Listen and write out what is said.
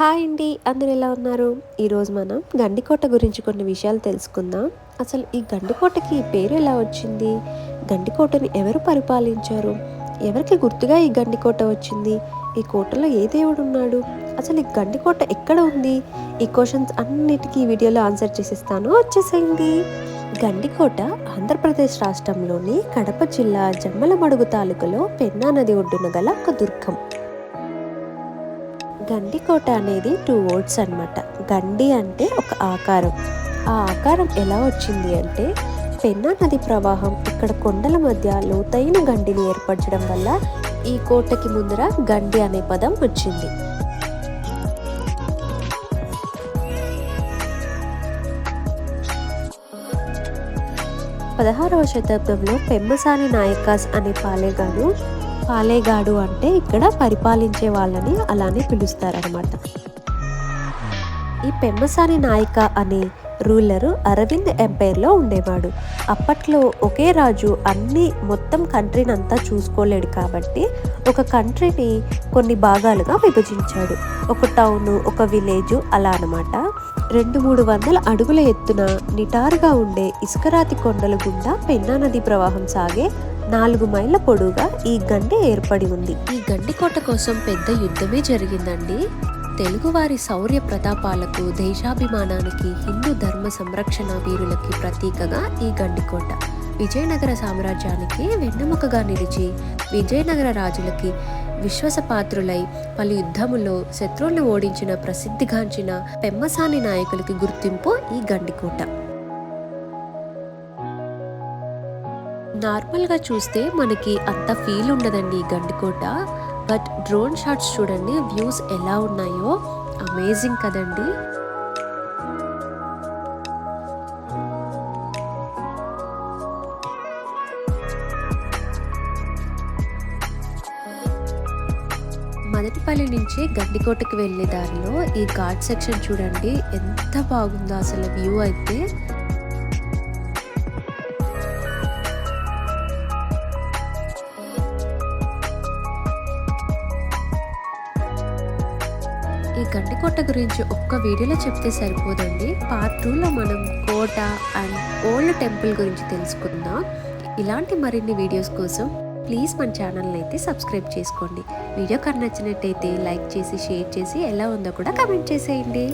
Hi అండి అందరు ఎలా ఉన్నారు? ఈరోజు మనం గండికోట గురించి కొన్ని విషయాలు తెలుసుకుందాం. అసలు ఈ గండికోటకి ఈ పేరు ఎలా వచ్చింది? గండికోటని ఎవరు పరిపాలించారు? ఎవరికి గుర్తుగా ఈ గండికోట వచ్చింది? ఈ కోటలో ఏ దేవుడు ఉన్నాడు? అసలు ఈ గండికోట ఎక్కడ ఉంది? ఈ క్వశ్చన్స్ అన్నిటికీ ఈ వీడియోలో ఆన్సర్ చేసిస్తాను. వచ్చేసేయండి. గండికోట ఆంధ్రప్రదేశ్ రాష్ట్రంలోని కడప జిల్లా జమ్మలమడుగు తాలూకులో పెన్నా నది ఒడ్డున గల ఒక దుర్గం. గండికోట అనేది టూ వర్డ్స్ అనమాట గండి అంటే ఒక ఆకారం. ఆ ఆకారం ఎలా వచ్చింది అంటే పెన్నా నది ప్రవాహం ఇక్కడ కొండల మధ్య లోతైన గండిని ఏర్పరచడం వల్ల ఈ కోటకి ముందర గండి అనే పదం వచ్చింది. పదహారవ శతాబ్దంలో పెమ్మసాని నాయకాస్ అనే పాలేగాను పాలేగాడు అంటే ఇక్కడ పరిపాలించే వాళ్ళని అలానే పిలుస్తారనమాట ఈ పెమ్మసాని నాయక అనే రూలరు అరవింద్ ఎంపైర్లో ఉండేవాడు. అప్పట్లో ఒకే రాజు అన్ని మొత్తం కంట్రీని అంతా చూసుకోలేడు కాబట్టి ఒక కంట్రీని కొన్ని భాగాలుగా విభజించాడు. ఒక టౌను ఒక విలేజ్ అలా అనమాట రెండు మూడు వందల అడుగుల ఎత్తున నిటారుగా ఉండే ఇసుకరాతి కొండల గుండా పెన్నా నది ప్రవాహం సాగే నాలుగు మైళ్ళ పొడుగా ఈ గండి ఏర్పడి ఉంది. ఈ గండి కోట కోసం పెద్ద యుద్ధమే జరిగిందండి. తెలుగువారి శౌర్య ప్రతాపాలకు దేశాభిమానానికి హిందూ ధర్మ సంరక్షణ వీరులకి ప్రతీకగా ఈ గండికోట విజయనగర సామ్రాజ్యానికి వెన్నెముకగా నిలిచి విజయనగర రాజులకి విశ్వాసపాత్రులై పలు యుద్ధములో శత్రువులను ఓడించిన ప్రసిద్ధిగాంచిన పెమ్మసాని నాయకులకి గుర్తింపు ఈ గండికోట నార్మల్గా చూస్తే మనకి అంత ఫీల్ ఉండదండి గండికోట. బట్ డ్రోన్ షాట్స్ చూడండి వ్యూస్ ఎలా ఉన్నాయో అమేజింగ్ కదండి. మొదటిపల్లి నుంచి గడ్డికోటకి వెళ్ళే దారిలో ఈ ఘాట్ సెక్షన్ చూడండి ఎంత బాగుందో అసలు వ్యూ అయితే. ఈ గండికోట గురించి ఒక్క వీడియోలో చెప్తే సరిపోదండి. పార్ట్ టూలో మనం కోట అండ్ ఓల్డ్ టెంపుల్ గురించి తెలుసుకుందాం. ఇలాంటి మరిన్ని వీడియోస్ కోసం ప్లీజ్ మన ఛానల్ని అయితే సబ్స్క్రైబ్ చేసుకోండి. వీడియో కన్నా నచ్చినట్టయితే లైక్ చేసి షేర్ చేసి ఎలా ఉందో కూడా కమెంట్ చేసేయండి.